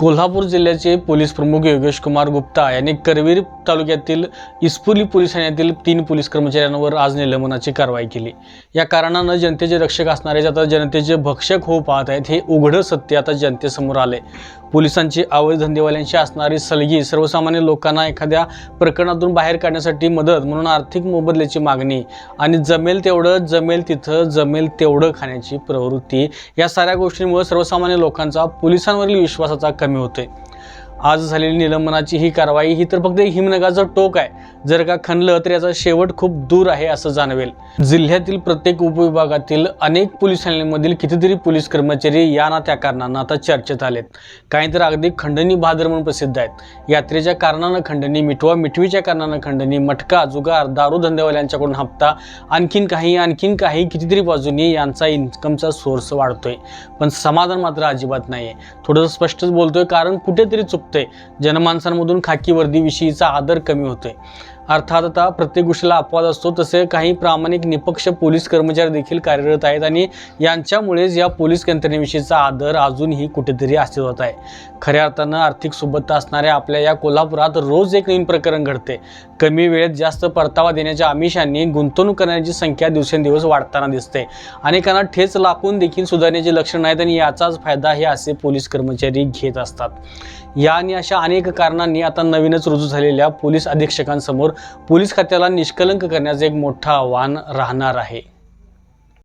कोल्हापूर जिल्ह्याचे पोलीस प्रमुख योगेश कुमार गुप्ता यांनी करवीर तालुक्यातील इस्पुली पोलीस ठाण्यातील तीन पोलीस कर्मचाऱ्यांवर आज निलंबनाची कारवाई केली. या कारणानं जनतेचे रक्षक असणारे आता जनतेचे भक्षक होऊ पाहत आहेत हे उघडं सत्य आता जनतेसमोर आले पोलिसांची अवैध धंदेवाल्यांशी असणारी सलगी सर्वसामान्य लोकांना एखाद्या प्रकरणातून बाहेर काढण्यासाठी मदत म्हणून आर्थिक मोबदल्याची मागणी. आणि जमेल तेवढं जमेल तिथं जमेल तेवढं खाण्याची प्रवृत्ती. या साऱ्या गोष्टींमुळे सर्वसामान्य लोकांचा पोलिसांवरील विश्वासाचा कमी होतोय. आज झालेली निलंबनाची ही कारवाई ही तर फक्त हिमनगाचं टोक आहे. जर का खणलं तर याचा शेवट खूप दूर आहे असं जाणवेल. जिल्ह्यातील प्रत्येक उपविभागातील अनेक पोलीस ठाण्यांमधील कितीतरी पोलीस कर्मचारी या ना त्या कारणानं आता चर्चेत आलेत. काही तर अगदी खंडणी बहादर म्हणून प्रसिद्ध आहेत. यात्रेच्या कारणानं खंडणी मिठवा मिठवीच्या कारणानं खंडणी मटका जुगार दारू धंदेवाल्यांच्याकडून हप्ता आणखीन काही आणखीन काही कितीतरी बाजूनी यांचा इन्कमचा सोर्स वाढतोय. पण समाधान मात्र अजिबात नाही आहे थोडंसं स्पष्टच बोलतोय कारण कुठेतरी चुकतंय जनमानसांमधून खाकी वर्दीविषयीचा आदर कमी होतोय. अर्थात आता प्रत्येक गोष्टीला अपवाद असतो तसे काही प्रामाणिक निपक्ष पोलीस कर्मचारी देखील कार्यरत आहेत आणि यांच्यामुळेच या पोलीस यंत्रणेविषयीचा आदर अजूनही कुठेतरी अस्तित्वात आहे. खऱ्या अर्थानं आर्थिक सुबत्ता असणाऱ्या आपल्या या कोल्हापुरात रोज एक नवीन प्रकरण घडते. कमी वेळेत जास्त परतावा देण्याच्या आमिषांनी गुंतवणूक करण्याची संख्या दिवसेंदिवस वाढताना दिसते. अनेकांना ठेच लागून देखील सुधारण्याचे लक्षण नाहीत आणि याचाच फायदा हे असे पोलीस कर्मचारी घेत असतात. या आणि अशा अनेक कारणांनी आता नवीनच रुजू झालेल्या पोलीस अधीक्षकांसमोर पोलीस खात्याला निष्कलंक करण्याचं एक मोठं आव्हान राहणार आहे.